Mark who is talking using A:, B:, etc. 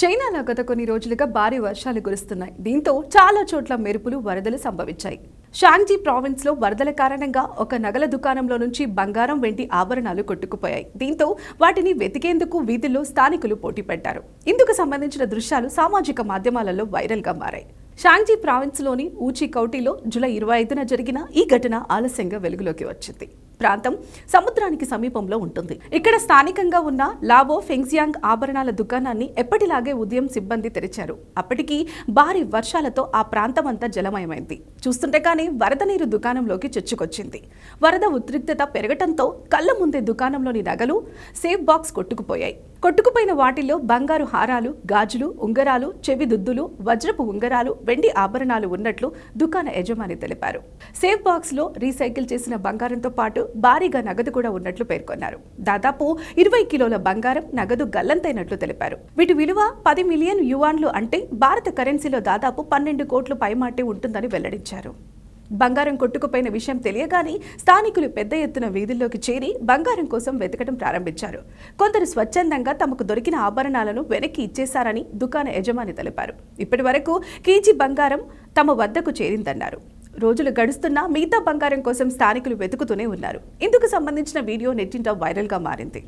A: చైనాలో గత కొన్ని రోజులుగా భారీ వర్షాలు కురుస్తున్నాయి. దీంతో చాలా చోట్ల మెరుపులు వరదలు సంభవించాయి. షాంగ్జీ ప్రావిన్స్లో వరదల కారణంగా ఒక నగల దుకాణంలో నుంచి బంగారం వెండి ఆభరణాలు కొట్టుకుపోయాయి. దీంతో వాటిని వెతికేందుకు వీధుల్లో స్థానికులు పోటీ పెట్టారు ఇందుకు సంబంధించిన దృశ్యాలు సామాజిక మాధ్యమాలలో వైరల్గా మారాయి. షాంగ్జీ ప్రావిన్స్లోని ఊచి కౌటీలో జూలై ఇరవై ఐదున జరిగిన ఈ ఘటన ఆలస్యంగా వెలుగులోకి వచ్చింది. ప్రాంతం సముద్రానికి సమీపంలో ఉంటుంది. ఇక్కడ స్థానికంగా ఉన్న లావో ఫెంగ్జియాంగ్ ఆభరణాల దుకాణాన్ని ఎప్పటిలాగే ఉదయం సిబ్బంది తెరిచారు. అప్పటికి భారీ వర్షాలతో ఆ ప్రాంతం అంతా జలమయమైంది. చూస్తుంటే కానీ వరద నీరు దుకాణంలోకి చొచ్చుకొచ్చింది. వరద ఉద్రిక్తత పెరగటంతో కళ్ళ ముందే దుకాణంలోని నగలు సేఫ్ బాక్స్ కొట్టుకుపోయాయి. కొట్టుకుపోయిన వాటిల్లో బంగారు హారాలు గాజులు ఉంగరాలు చెవి దుద్దులు వజ్రపు ఉంగరాలు వెండి ఆభరణాలు ఉన్నట్లు దుకాణ యజమాని తెలిపారు. సేఫ్ బాక్స్లో రీసైకిల్ చేసిన బంగారంతో పాటు భారీగా నగదు కూడా ఉన్నట్లు పేర్కొన్నారు. దాదాపు ఇరవై కిలోల బంగారం నగదు గల్లంతైనట్లు తెలిపారు. వీటి విలువ పది మిలియన్ యువాన్లు అంటే భారత కరెన్సీలో దాదాపు పన్నెండు కోట్లు పైమాటే ఉంటుందని వెల్లడించారు. బంగారం కొట్టుకుపోయిన విషయం తెలియగానే స్థానికులు పెద్ద ఎత్తున వీధుల్లోకి చేరి బంగారం కోసం వెతకడం ప్రారంభించారు. కొందరు స్వచ్ఛందంగా తమకు దొరికిన ఆభరణాలను వెనక్కి ఇచ్చేశారని దుకాణ యజమాని తెలిపారు. ఇప్పటి వరకు కేజీ బంగారం తమ వద్దకు చేరిందన్నారు. రోజులు గడుస్తున్నా మిగతా బంగారం కోసం స్థానికులు వెతుకుతూనే ఉన్నారు. ఇందుకు సంబంధించిన వీడియో నెట్టింట వైరల్గా మారింది.